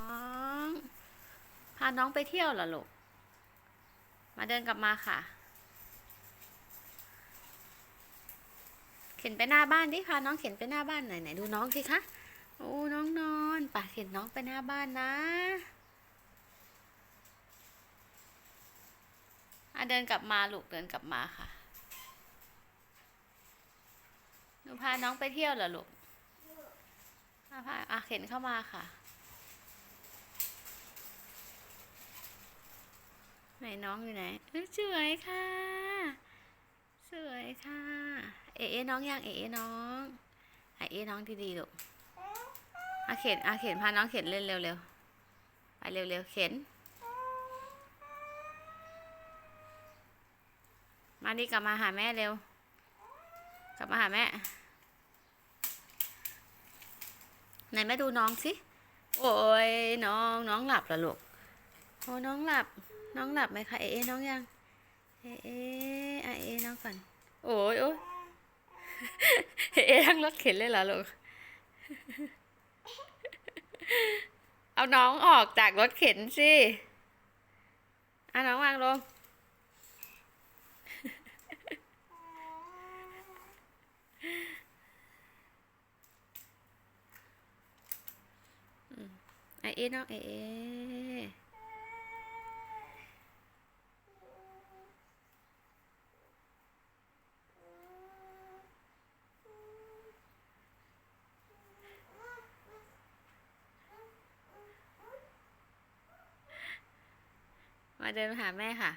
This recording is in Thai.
น้องพาน้องไปเที่ยวเหรอลูก มาเดินกลับมาค่ะ เข็นไปหน้าบ้านดิพาน้องเข็นไปหน้าบ้านไหนไหนดูน้องสิคะ โอ้น้องนอนป่ะเข็นน้องไปหน้าบ้านนะอะเดินกลับมาลูกเดินกลับมาค่ะหนูพาน้องไปเที่ยวเหรอลูกอะพาอะเข็นเข้ามาค่ะ นน้องอยู่ไหนเอ้ยสวยค่ะ สวยค่ะ เอ๋น้องยังเอ๋น้องอะเอ๋น้องดีๆลูกอาเข็นอาเข็นพาน้องเข็นเล่นเร็วๆไปเร็วๆเข็น มาดิกลับมาหาแม่เร็ว กลับมาหาแม่ไหนแม่ดูน้องสิ โอ้ยน้องน้องหลับเหรอลูกโอ้น้องหลับ น้องหลับไหมคะ เอ๊ะน้องยัง เอ๊ะเอ๊ะอะเอ๊ะน้องก่อน โอ้ยโอ้ยเอ๊ะทั้งรถเข็นเลยเหรอลูก เอาน้องออกจากรถเข็นสิเอาน้องวางลงไอเอ๊ะน้องเอ๊ะ มาเดินไปหาแม่ค่ะ